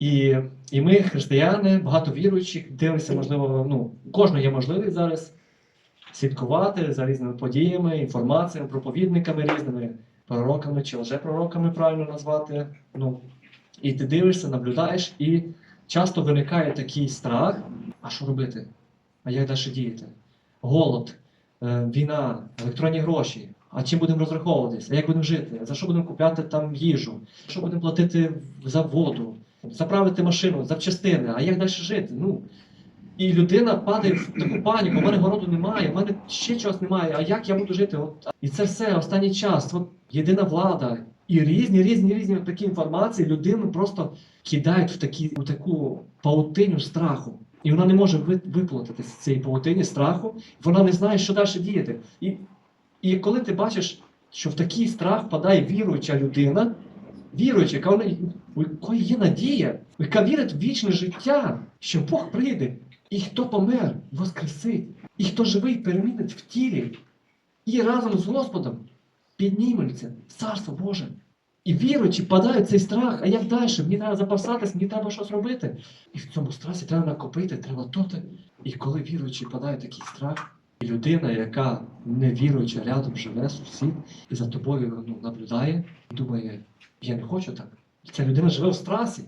І, і ми, християни, багато віруючих, дивимося, можливо, ну, кожного є можливість зараз слідкувати за різними подіями, інформаціями, проповідниками різними, пророками чи лжепророками, правильно назвати. Ну, і ти дивишся, наблюдаєш, і часто виникає такий страх, а що робити? А як далі діяти? Голод, е, війна, електронні гроші. А чим будемо розраховуватися? А як будемо жити? За що будемо купляти там їжу? Що будемо платити за воду? Заправити машину, запчастини, а як далі жити? Ну, і людина падає в таку паніку, у мене городу немає, у мене ще чогось немає, а як я буду жити? От, і це все останній час. От, єдина влада. І різні, різні, різні такі інформації людину просто кидають в, такі, у таку паутиню страху. І вона не може ви- виплатитися з цієї паутині страху, вона не знає, що далі діяти. І, і коли ти бачиш, що в такий страх впадає віруюча людина, віруюча, яка вона, у якої є надія, яка вірить в вічне життя, що Бог прийде, і хто помер, воскресить, і хто живий, перемінить в тілі, і разом з Господом підніметься в Царство Боже. І віруючі падають в цей страх, а як далі? Мені треба запасатись, мені треба щось робити. І в цьому страсі треба накопити, треба то-то. І коли віруючі падає такий страх, і людина, яка не віруюча, рядом живе, сусід, і за тобою ну, наблюдає, думає, я не хочу так. Ця людина живе в страсі.